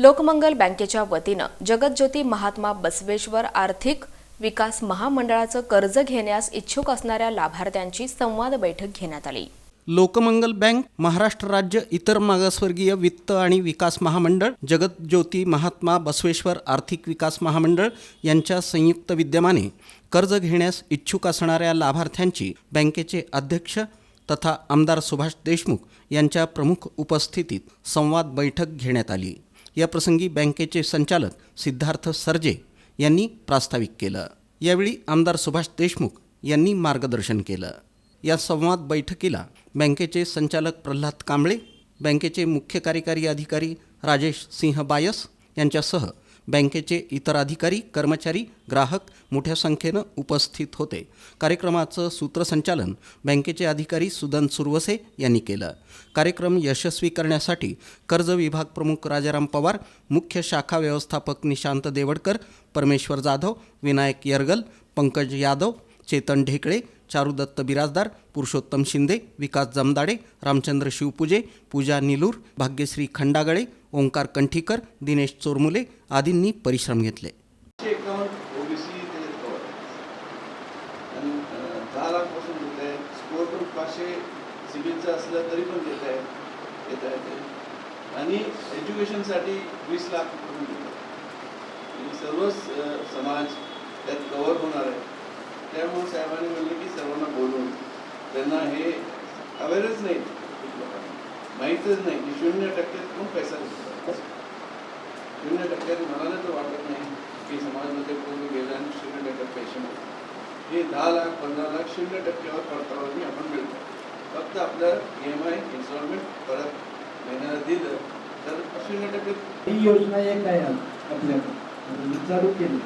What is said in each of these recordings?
लोकमंगल बँकेच्या वतीनं जगतज्योती महात्मा बसवेश्वर आर्थिक विकास महामंडळाचं कर्ज घेण्यास इच्छुक असणाऱ्या लाभार्थ्यांची संवाद बैठक घेण्यात आली. लोकमंगल बँक महाराष्ट्र राज्य इतर मागासवर्गीय वित्त आणि विकास महामंडळ जगतज्योती महात्मा बसवेश्वर आर्थिक विकास महामंडळ यांच्या संयुक्त विद्यमाने कर्ज घेण्यास इच्छुक असणाऱ्या लाभार्थ्यांची बँकेचे अध्यक्ष तथा आमदार सुभाष देशमुख यांच्या प्रमुख उपस्थितीत संवाद बैठक घेण्यात आली. याप्रसंगी बँकेचे संचालक सिद्धार्थ सरजे यांनी प्रास्ताविक केलं. यावेळी आमदार सुभाष देशमुख यांनी मार्गदर्शन केलं. या संवाद बैठकीला बँकेचे संचालक प्रल्हाद कांबळे बँकेचे मुख्य कार्यकारी अधिकारी राजेश सिंह बायस यांच्यासह बँकेचे इतर अधिकारी कर्मचारी ग्राहक मोठ्या संख्येनं उपस्थित होते. कार्यक्रमाचं सूत्रसंचालन बँकेचे अधिकारी सुदन सुरवसे यांनी केलं. कार्यक्रम यशस्वी करण्यासाठी कर्ज विभाग प्रमुख राजाराम पवार मुख्य शाखा व्यवस्थापक निशांत देवडकर परमेश्वर जाधव विनायक यरगल पंकज यादव चेतन ढेकळे चारुदत्त बिराजदार पुरुषोत्तम शिंदे विकास जमदाडे रामचंद्र शिवपूजे पूजा निलूर भाग्यश्री खंडागळे ओंकार कंठीकर दिनेश चोरमुले आदींनी परिश्रम घेतले. आणि एज्युकेशनसाठी वीस लाख सर्वच समाज त्यात कवर होणार आहे. त्यामुळे साहेबांनी म्हणले लोकांना बोलून त्यांना हे अवेअरच नाही. माहितच माहीतच नाही की शून्य टक्क्यात कोण पैसा देतो? शून्य टक्क्यात मला तर वाटत नाही की समाजमध्ये कोण गेला आणि शून्य टक्क्यात पैसे मिळतात. हे दहा लाख पंधरा लाख शून्य टक्क्यावर परतावानी आपण मिळतो. फक्त आपलं ई एम आय इन्स्टॉलमेंट परत महिन्याला दिलं तर शून्य टक्के ही योजना एक आहे आपल्याकडे. विचारू चालू केली.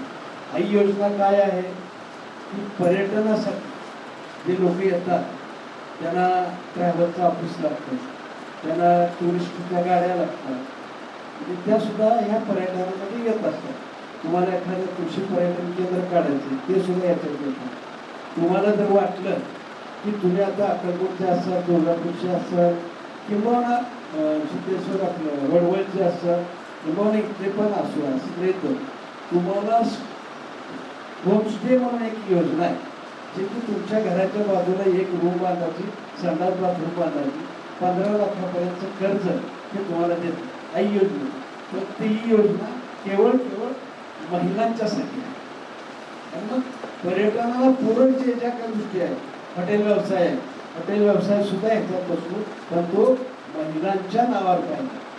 ही योजना काय आहे? की पर्यटनासाठी. जे लोक येतात त्यांना ट्रॅव्हलचं ऑफिस लागतं. त्यांना टुरिस्टच्या गाड्या लागतात. म्हणजे त्यासुद्धा ह्या पर्यटनामध्ये येत असतात. तुम्हाला एखादं कृषी पर्यटन केंद्र काढायचं ते सुद्धा याच्यात येतात तुम्हाला जर वाटलं की तुम्ही आता अक्कलकोटचे असाल दुर्गापूरचे असाल किंवा सिद्धेश्वर आपलं वडवळचे असाल किंवा इथे पण असू असं येतं तुम्हाला होमस्टे म्हणून एक योजना आहे. जे की तुमच्या घराच्या बाजूला एक रूम बांधायची संडास बाथरूम बांधायची पंधरा लाखापर्यंतचं कर्ज हे तुम्हाला देतं आई योजना. तर ती योजना केवळ केवळ महिलांच्यासाठी आहे. आणि मग पर्यटनाला पूरक जे ज्या काही गोष्टी आहेत हॉटेल व्यवसाय आहे हॉटेल व्यवसाय सुद्धा ह्याच्यात बसतो पण तो महिलांच्या नावावर पाहिजे.